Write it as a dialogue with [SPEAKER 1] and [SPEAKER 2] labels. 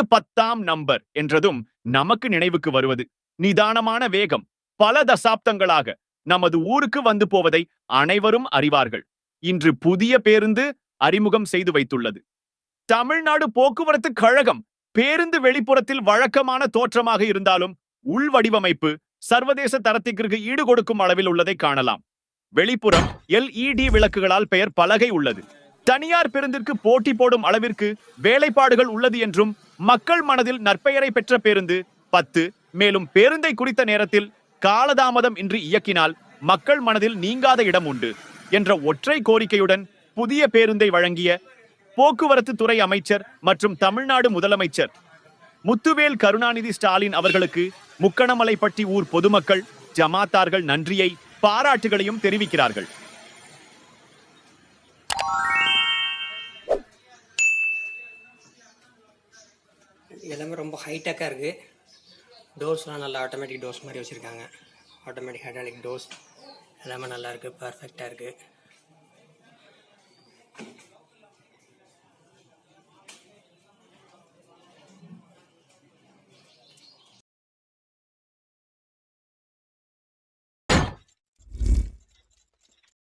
[SPEAKER 1] ஐந்து பத்தாம் நம்பர் என்றதும் நமக்கு நினைவுக்கு வருவது. நிதானமான வேகம். பல தசாப்தங்களாக நமது ஊருக்கு வந்து போவதை அனைவரும் அறிவார்கள். இன்று புதிய பேருந்து அறிமுகம் செய்து வைத்துள்ளது. தமிழ்நாடு போக்குவரத்து கழகம் பேருந்து வெளிப்புறத்தில் வழக்கமான தோற்றமாக இருந்தாலும் உள் வடிவமைப்பு சர்வதேச தரத்திற்கு ஈடு கொடுக்கும் அளவில் உள்ளதை காணலாம். வெளிப்புறம் எல்இடி விளக்குகளால் பெயர் பலகை உள்ளது. தனியார் பேருந்திற்கு போட்டி போடும் அளவிற்கு வேலைப்பாடுகள் உள்ளது என்றும் மக்கள் மனதில் நற்பெயரை பெற்ற பேருந்து பத்து. மேலும் பேருந்தை குறித்த நேரத்தில் காலதாமதம் இன்றி இயக்கினால் மக்கள் மனதில் நீங்காத இடம் உண்டு என்ற ஒற்றை கோரிக்கையுடன் புதிய பேருந்தை வழங்கிய போக்குவரத்து துறை அமைச்சர் மற்றும் தமிழ்நாடு முதலமைச்சர் முத்துவேல் கருணாநிதி ஸ்டாலின் அவர்களுக்கு முக்கணமலைப்பட்டி ஊர் பொதுமக்கள் ஜமாத்தார்கள் நன்றியை பாராட்டுகளையும் தெரிவிக்கிறார்கள்.
[SPEAKER 2] எல்லாமே ரொம்ப ஹைடெக்காக இருக்குது டோர்ஸ்லாம் நல்லா ஆட்டோமேட்டிக் டோர்ஸ் மாதிரி வச்சுருக்காங்க. ஆட்டோமேட்டிக் ஹைட்ராலிக் டோர்ஸ் எல்லாமே நல்லாயிருக்கு பர்ஃபெக்டாக இருக்குது